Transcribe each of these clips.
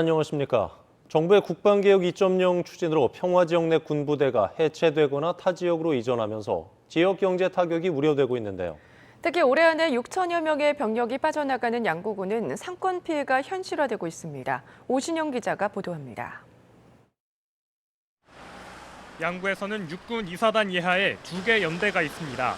안녕하십니까. 정부의 국방개혁 2.0 추진으로 평화지역 내 군부대가 해체되거나 타 지역으로 이전하면서 지역 경제 타격이 우려되고 있는데요. 특히 올해 안에 6천여 명의 병력이 빠져나가는 양구군은 상권 피해가 현실화되고 있습니다. 오신영 기자가 보도합니다. 양구에서는 육군 이사단 예하에 두 개 연대가 있습니다.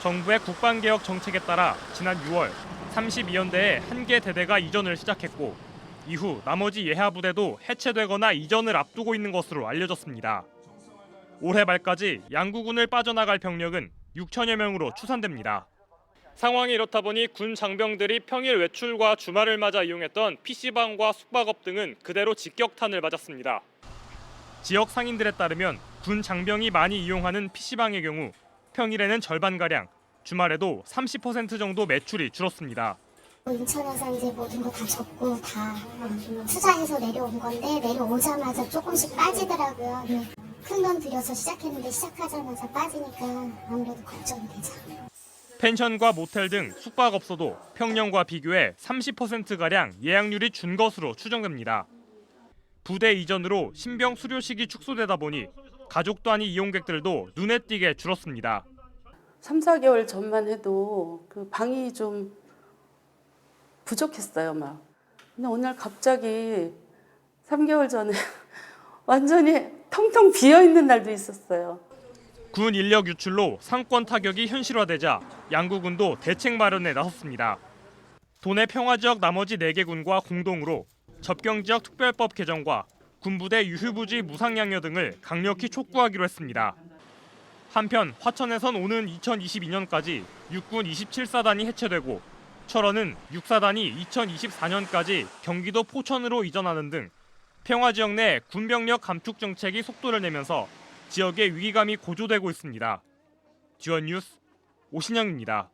정부의 국방개혁 정책에 따라 지난 6월 32연대에 한 개 대대가 이전을 시작했고 이후 나머지 예하 부대도 해체되거나 이전을 앞두고 있는 것으로 알려졌습니다. 올해 말까지 양구군을 빠져나갈 병력은 6천여 명으로 추산됩니다. 상황이 이렇다 보니 군 장병들이 평일 외출과 주말을 맞아 이용했던 PC방과 숙박업 등은 그대로 직격탄을 맞았습니다. 지역 상인들에 따르면 군 장병이 많이 이용하는 PC방의 경우 평일에는 절반가량, 주말에도 30% 정도 매출이 줄었습니다. 인천에서 이제 모든 거 다 접고 다 투자해서 내려온 건데 내려오자마자 조금씩 빠지더라고요. 큰 돈 들여서 시작했는데 시작하자마자 빠지니까 아무래도 걱정이 되죠. 펜션과 모텔 등 숙박업소도 평년과 비교해 30%가량 예약률이 준 것으로 추정됩니다. 부대 이전으로 신병 수료식이 축소되다 보니 가족도 아닌 이용객들도 눈에 띄게 줄었습니다. 3, 4개월 전만 해도 그 방이 좀 부족했어요, 막. 근데 어느 날 갑자기 3개월 전에 완전히 텅텅 비어 있는 날도 있었어요. 군 인력 유출로 상권 타격이 현실화되자 양구군도 대책 마련에 나섰습니다. 도내 평화 지역 나머지 4개 군과 공동으로 접경 지역 특별법 개정과 군부대 유휴부지 무상양여 등을 강력히 촉구하기로 했습니다. 한편 화천에선 오는 2022년까지 육군 27사단이 해체되고 철원은 6사단이 2024년까지 경기도 포천으로 이전하는 등 평화 지역 내 군병력 감축 정책이 속도를 내면서 지역의 위기감이 고조되고 있습니다. 지원 뉴스 오신영입니다.